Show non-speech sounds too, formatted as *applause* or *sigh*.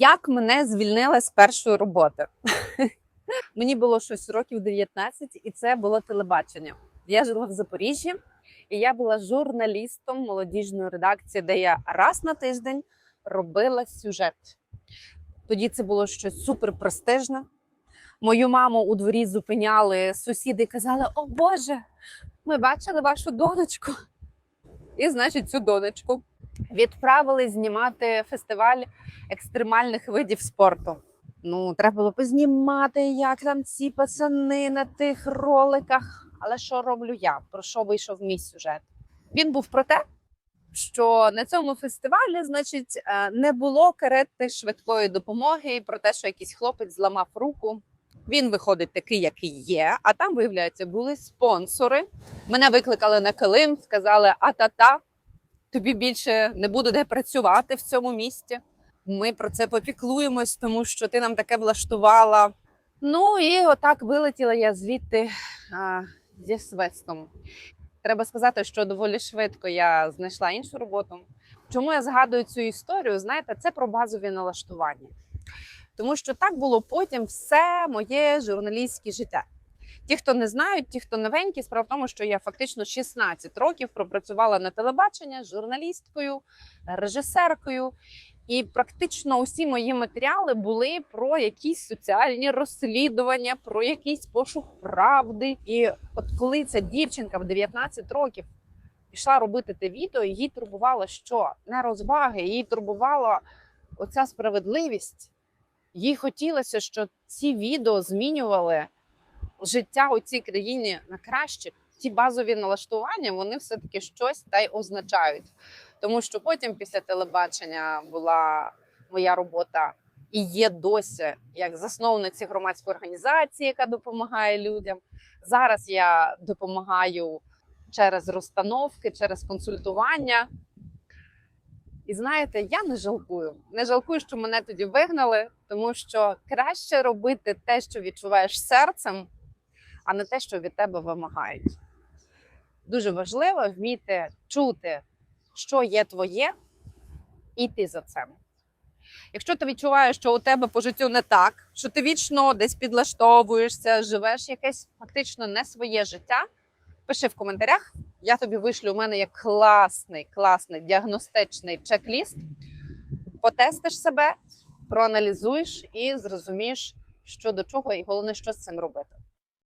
Як мене звільнили з першої роботи? *laughs* Мені було щось років 19, і це було телебачення. Я жила в Запоріжжі, і я була журналістом молодіжної редакції, де я раз на тиждень робила сюжет. Тоді це було щось супер престижне. Мою маму у дворі зупиняли сусіди і казали: О Боже, ми бачили вашу донечку. І, значить, цю донечку відправили знімати фестиваль екстремальних видів спорту. Ну, треба було познімати, як там ці пацани на тих роликах. Але що роблю я? Про що вийшов мій сюжет? Він був про те, що на цьому фестивалі, значить, е, не було карети швидкої допомоги, і про те, що якийсь хлопець зламав руку. Він виходить такий, який є. А там, виявляється, були спонсори. Мене викликали на килим, сказали: а-та-та, тобі більше не буде де працювати в цьому місті. Ми про це попіклуємось, тому що ти нам таке влаштувала. Ну і отак вилетіла я звідти а, зі свистом. Треба сказати, що доволі швидко я знайшла іншу роботу. Чому я згадую цю історію? Знаєте, це про базові налаштування. Тому що так було потім все моє журналістське життя. Ті, хто не знають, ті, хто новенькі, справа в тому, що я фактично 16 років пропрацювала на телебачення журналісткою, режисеркою. І практично усі мої матеріали були про якісь соціальні розслідування, про якийсь пошук правди. І от коли ця дівчинка в 19 років пішла робити те відео, її турбувало що? Не розваги, її турбувала оця справедливість. Їй хотілося, щоб ці відео змінювали життя у цій країні на краще. Ті базові налаштування вони все таки щось та й означають. Тому що потім, після телебачення, була моя робота і є досі як засновниці громадської організації, яка допомагає людям. Зараз я допомагаю через розстановки, через консультування. І знаєте, я не жалкую. Не жалкую, що мене тоді вигнали, тому що краще робити те, що відчуваєш серцем, а не те, що від тебе вимагають. Дуже важливо вміти чути, що є твоє, і йти за цим. Якщо ти відчуваєш, що у тебе по життю не так, що ти вічно десь підлаштовуєшся, живеш якесь фактично не своє життя, пиши в коментарях. Я тобі вишлю у мене є класний, класний діагностичний чек-ліст. Потестиш себе, проаналізуєш і зрозумієш, що до чого, і головне, що з цим робити.